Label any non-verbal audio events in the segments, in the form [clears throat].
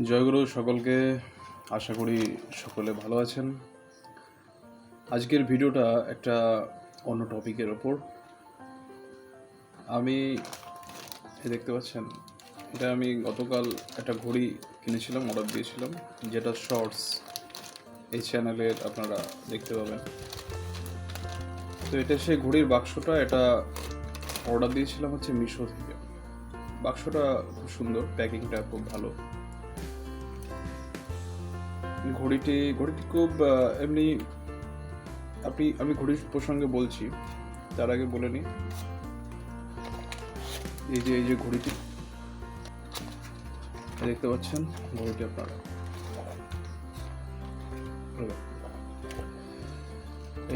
জয়গুরু সকলকে আশা করি সকলে ভালো আছেন। আজকের ভিডিওটা একটা অন্য টপিকের ওপর। আমি দেখতে পাচ্ছেন, এটা আমি গতকাল একটা ঘড়ি কিনেছিলাম অর্ডার দিয়েছিলাম, যেটা শর্টস এই চ্যানেলের আপনারা দেখতে পাবেন। তো এটা সেই ঘড়ির বাক্সটা, এটা অর্ডার দিয়েছিলাম হচ্ছে মিশো থেকে। বাক্সটা খুব সুন্দর, প্যাকিংটা খুব ভালো। ঘড়িটি ঘড়িটি খুব এমনি আপনি, আমি ঘড়ির প্রসঙ্গে বলছি, তার আগে বলে নিই। এই যে এই যে ঘড়িটি, দেখতে পাচ্ছেন, ঘড়িটি আপনারা।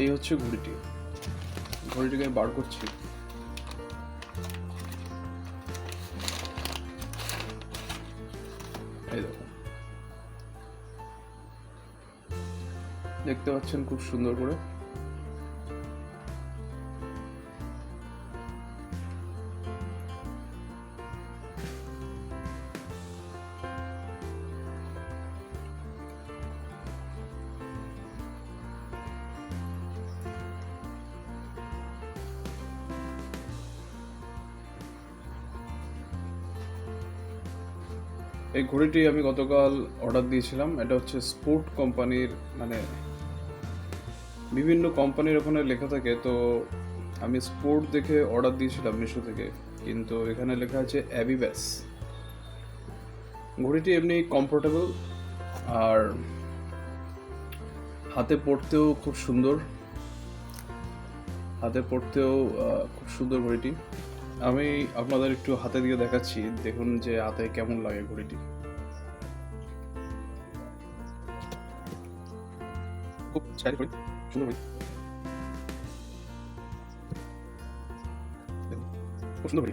এই হচ্ছে ঘড়িটি। ঘড়িটিকে আমি বার করছি। এই দেখুন। দেখতে পাচ্ছেন খুব সুন্দর করে। এই ঘড়িটি আমি গতকাল অর্ডার দিয়েছিলাম। এটা হচ্ছে স্পোর্ট কোম্পানির মানে বিভিন্ন কোম্পানির ওখানে লেখা থাকে, তো আমি স্পোর্ট দেখে অর্ডার দিয়েছিলাম মিশো থেকে, কিন্তু এখানে লেখা আছে অ্যাবিব্যাস ঘড়িটি এমনি কমফোর্টেবল আর হাতে পড়তেও খুব সুন্দর। হাতে পড়তেও খুব সুন্দর ঘড়িটি। আমি আপনাদের একটু হাতে দিয়ে দেখাচ্ছি, দেখুন যে হাতে কেমন লাগে ঘড়িটি। খুব স্টাইল ঘড়ি। সুন্দর ঘড়ি খুব সুন্দর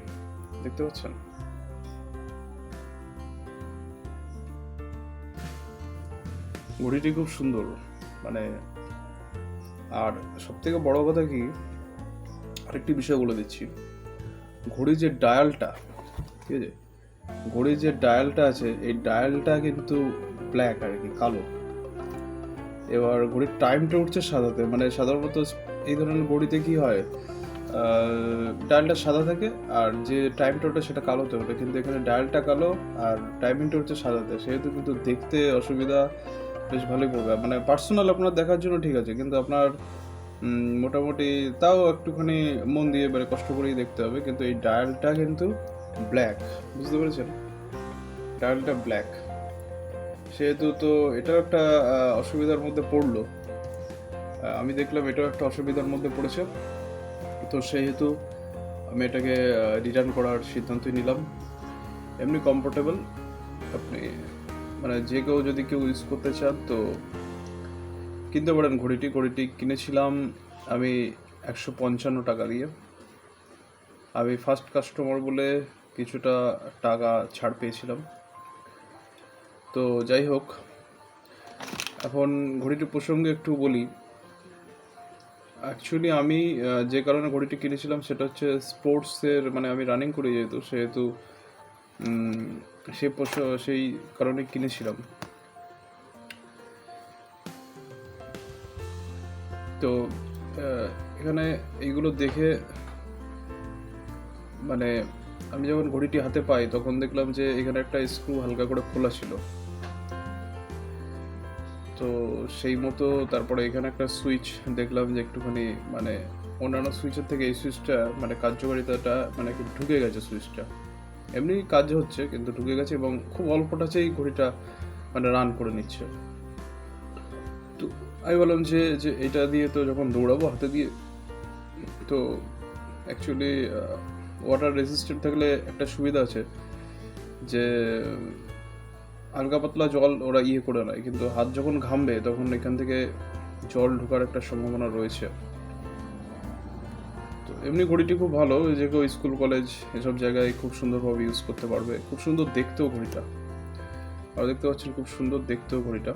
পাচ্ছেন ঘড়িটি খুব সুন্দর মানে আর সব থেকে বড় কথা কি, আরেকটি বিষয় বলে দিচ্ছি। ঘড়ির যে ডায়ালটা, ঠিক আছে? ঘড়ির যে ডায়ালটা আছে, এই ডায়ালটা কিন্তু ব্ল্যাক আর কি, কালো। এবার ঘড়ির টাইমটা উঠছে সাদাতে। মানে সাধারণত এই ধরনের ঘড়িতে কি হয় ডায়ালটা সাদা থাকে আর যে টাইমটা ওঠে সেটা কালোতে ওঠে। কিন্তু এখানে ডায়ালটা কালো আর টাইমিংটা হচ্ছে সাদাতে। সেহেতু কিন্তু দেখতে অসুবিধা বেশ ভালোই পড়বে। মানে পার্সোনাল আপনার দেখার জন্য ঠিক আছে, কিন্তু আপনার মোটামুটি তাও একটুখানি মন দিয়ে মানে কষ্ট করেই দেখতে হবে। কিন্তু এই ডায়ালটা কিন্তু ব্ল্যাক বুঝতে পেরেছেন? ডায়ালটা ব্ল্যাক সেহেতু তো এটাও একটা অসুবিধার মধ্যে পড়ল। আমি দেখলাম এটাও একটা অসুবিধার মধ্যে পড়েছে। তো সেহেতু আমি এটাকে রিটার্ন করার সিদ্ধান্তই নিলাম। এমনি কমফোর্টেবল আপনি মানে যে কেউ যদি কেউ ইউজ করতে চান তো কিনতে পারেন। ঘড়িটি ঘড়িটি কিনেছিলাম আমি একশো পঞ্চান্ন টাকা দিয়ে। আমি ফার্স্ট কাস্টমার বলে কিছুটা টাকা ছাড় পেয়েছিলাম। তো যাই হোক এখন ঘড়িটির প্রসঙ্গে একটু বলি। অ্যাকচুয়ালি আমি যে কারণে ঘড়িটি কিনেছিলাম সেটা হচ্ছে স্পোর্টসের মানে আমি রানিং করি যেহেতু সেহেতু উম, সে সেই কারণে কিনেছিলাম। তো এখানে এইগুলো দেখে মানে আমি যখন ঘড়িটি হাতে পাই তখন দেখলাম যে এখানে একটা স্ক্রু হালকা করে খোলা ছিল। তো সেই মতো তারপরে এখানে একটা সুইচ দেখলাম যে একটুখানি মানে অন্যান্য সুইচের থেকে এই সুইচটা মানে কার্যকারিতাটা মানে ঢুকে গেছে সুইচটা এমনি কাজ হচ্ছে, কিন্তু ঢুকে গেছে এবং খুব অল্প টাচেই ঘড়িটা মানে রান করে নিচ্ছে। তো আমি বললাম যে যে এটা দিয়ে তো যখন দৌড়াবো হাতে দিয়ে, তো অ্যাকচুয়ালি ওয়াটার রেজিস্ট্যান্ট থাকলে একটা সুবিধা আছে যে হালকা পাতলা জল ওরা ইয়ে করে নেয়, কিন্তু হাত যখন ঘামবে তখন এখান থেকে জল ঢোকার একটা সম্ভাবনা রয়েছে। তো এমনি ঘড়িটি খুব ভালো যে কেউ স্কুল, কলেজ এসব জায়গায় খুব সুন্দরভাবে ইউজ করতে পারবে। খুব সুন্দর দেখতেও ঘড়িটা। আর দেখতে পাচ্ছেন খুব সুন্দর দেখতেও ঘড়িটা।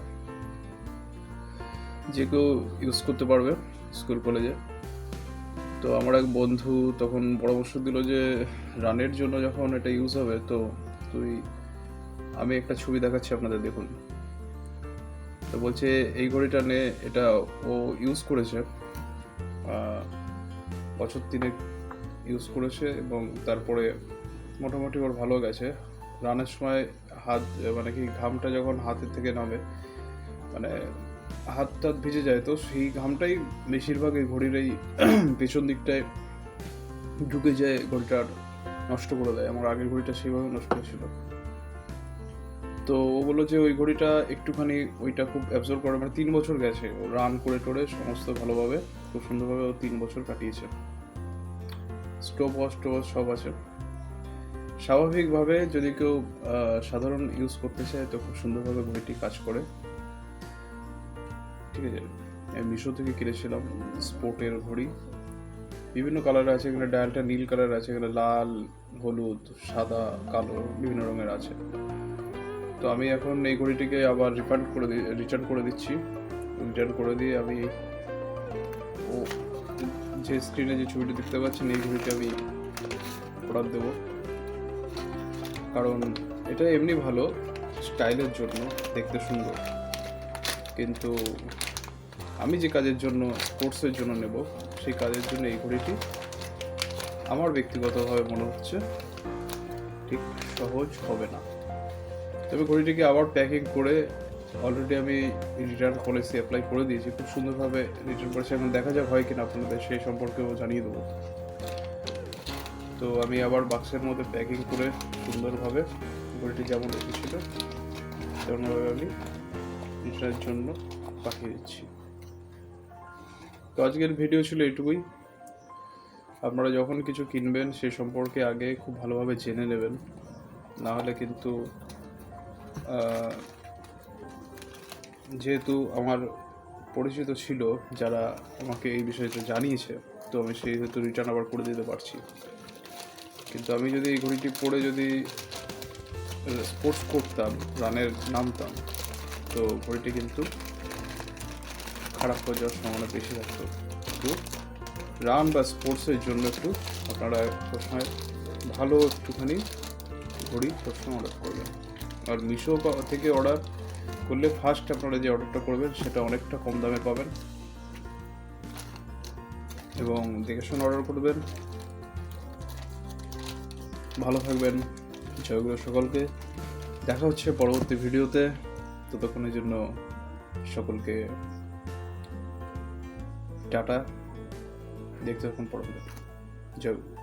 যে কেউ ইউজ করতে পারবে স্কুল, কলেজে। তো আমার এক বন্ধু তখন পরামর্শ দিল যে, রানের জন্য যখন এটা ইউজ হবে, তো তুই আমি একটা ছবি দেখাচ্ছি আপনাদের, দেখুন। তো বলছে, এই ঘড়িটা নে, এটা ও ইউজ করেছে বছর তিনেক ইউজ করেছে এবং তারপরে মোটামুটি ওর ভালো গেছে। রানের সময় হাত মানে কি ঘামটা যখন হাতের থেকে নামে মানে হাত টাত ভিজে যায়, তো সেই ঘামটাই বেশিরভাগ এই ঘড়ির এই [clears throat] পেছন দিকটায় ঢুকে যায় ঘড়িটার নষ্ট করে দেয়। আমার আগের ঘড়িটা সেইভাবে নষ্ট হয়েছিল। তো ও বলল যে ওই ঘড়িটা একটুখানি ওইটা খুব অ্যাবজর্ব করে মানে তিন বছর গেছে। ও রান করে টোরে সমস্ত ভালোভাবে, খুব সুন্দরভাবে ও তিন বছর কাটিয়েছে। স্টোভ ওয়াশ টোয়াশ সব আছে। স্বাভাবিকভাবে যদি কেউ সাধারণ ইউজ করতে চায়, তো খুব সুন্দরভাবে ঘড়িটি কাজ করে। ঠিক আছে? মিশো থেকে কিনেছিলাম স্পোর্টের ঘড়ি। বিভিন্ন কালার আছে, এখানে ডায়ালটা নীল কালার আছে, এখানে লাল, হলুদ, সাদা, কালো, বিভিন্ন রঙের আছে। তো আমি এখন এই ঘড়িটিকে আবার রিফান্ড করে দিই রিটার্ন করে দিচ্ছি। রিটার্ন করে দিয়ে আমি ও, যে স্ক্রিনে যে ছবিটি দেখতে পাচ্ছেন, এই ঘড়িটি আমি অর্ডার দেবো। কারণ এটা এমনি ভালো স্টাইলের জন্য, দেখতে সুন্দর। কিন্তু আমি যে কাজের জন্য কোর্সের জন্য নেব, সেই কাজের জন্য এই ঘড়িটি আমার ব্যক্তিগতভাবে মনে হচ্ছে ঠিক সহজ হবে না। তবে ঘড়িটিকে আবার প্যাকিং করে অলরেডি আমি রিটার্ন পলিসি অ্যাপ্লাই করে দিয়েছি। খুব সুন্দরভাবে রিটার্ন করেছি এখন দেখা যাক হয় কিনা আপনাদের সেই সম্পর্কেও জানিয়ে দেবো। তো আমি আবার বাক্সের মধ্যে প্যাকিং করে সুন্দরভাবে ঘড়িটি যেমন এসেছিল, তেমনভাবে আমি রিটার্নের জন্য পাঠিয়ে দিচ্ছি। তো আজকের ভিডিও ছিল এইটুকুই আপনারা যখন কিছু কিনবেন সে সম্পর্কে আগে খুব ভালোভাবে জেনে নেবেন। না হলে কিন্তু যেহেতু আমার পরিচিত ছিল যারা আমাকে এই বিষয়টা জানিয়েছে, তো আমি সেই হেতু রিটার্ন আবার করে দিতে পারছি। কিন্তু আমি যদি এই ঘড়িটি পরে যদি স্পোর্টস করতাম, রানের নামতাম, তো ঘড়িটি কিন্তু খারাপ হয়ে যাওয়ার সম্ভাবনা বেশি থাকতো। কিন্তু রান বা স্পোর্টসের জন্য একটু আপনারা সবসময় ভালো একটুখানি ঘড়ি সবসময় অর্ডার করবেন। আর মিশো থেকে অর্ডার করলে ফার্স্ট আপনারা যে অর্ডারটা করবেন, সেটা অনেকটা কম দামে পাবেন। এবং দেখে শুনে অর্ডার করবেন। ভালো থাকবেন। জয়গুলো সকলকে। দেখা হচ্ছে পরবর্তী ভিডিওতে। ততক্ষণের জন্য সকলকে টাটা। দেখতে থাকুন পরবর্তী। জয় গুরু।